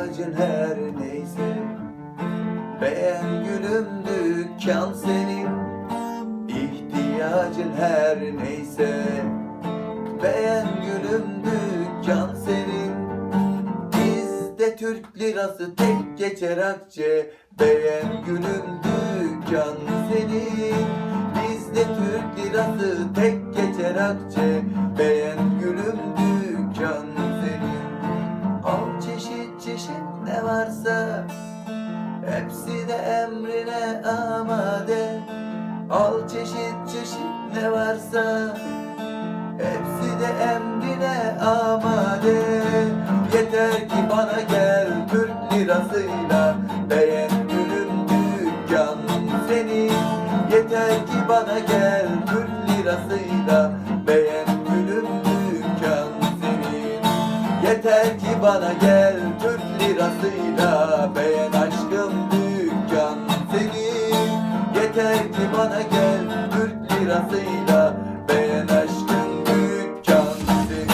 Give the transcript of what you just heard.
İhtiyacın her neyse. Beğen gülüm dükkan senin. İhtiyacın her neyse. Beğen gülüm dükkan senin. Bizde Türk lirası tek geçer akçe. Beğen gülüm dükkan senin. Bizde Türk lirası tek geçer akçe. Beğen çeşit ne varsa Hepsi de emrine amade. Al çeşit çeşit ne varsa Hepsi de emrine amade. Yeter ki bana gel Türk lirasıyla Beğen gülüm dükkan senin. Yeter ki bana gel Türk lirasıyla Beğen gülüm dükkan senin. Yeter ki bana gel Türk lirasıyla. Beğen aşkım dükkan senin Yeter ki bana gel Türk lirasıyla